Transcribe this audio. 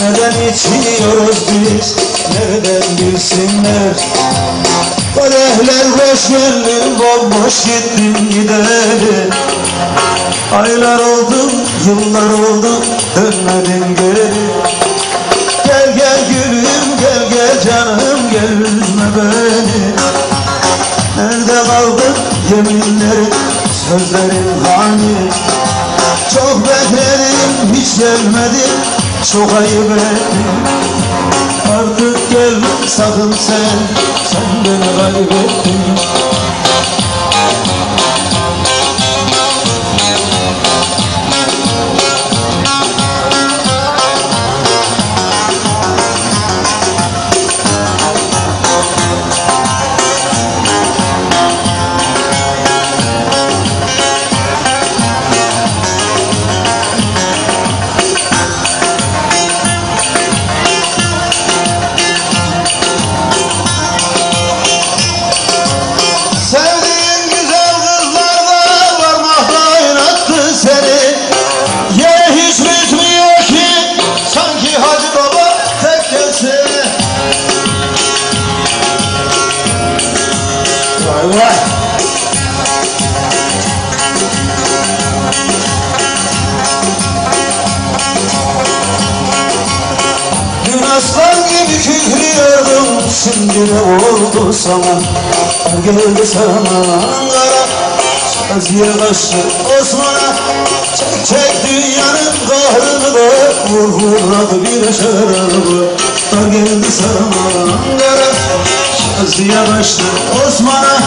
Neden içiyoruz biz, nereden bilsinler? Kadehler boş gönlüm bomboş gittin gideri. Aylar oldu, yıllar oldu, dönmedin geri. Gel gel gülüm, gel gel canım, gel üzme beni. Nerede kaldı yeminlerin, sözlerin hani? Çok bekledim, hiç gelmedin, çok ayıp ettin. Artık gel sakın sen, sen beni kaybettin Dün aslan gibi kükrüyordum Şimdi ne sana? Geldi sana Ankara Saziye kaçtı Osman'a. Çek çek dünyanın kahrını da Vur vur bir şarabı Dar geldi sana Ankara Saziye kaçtı Osman'a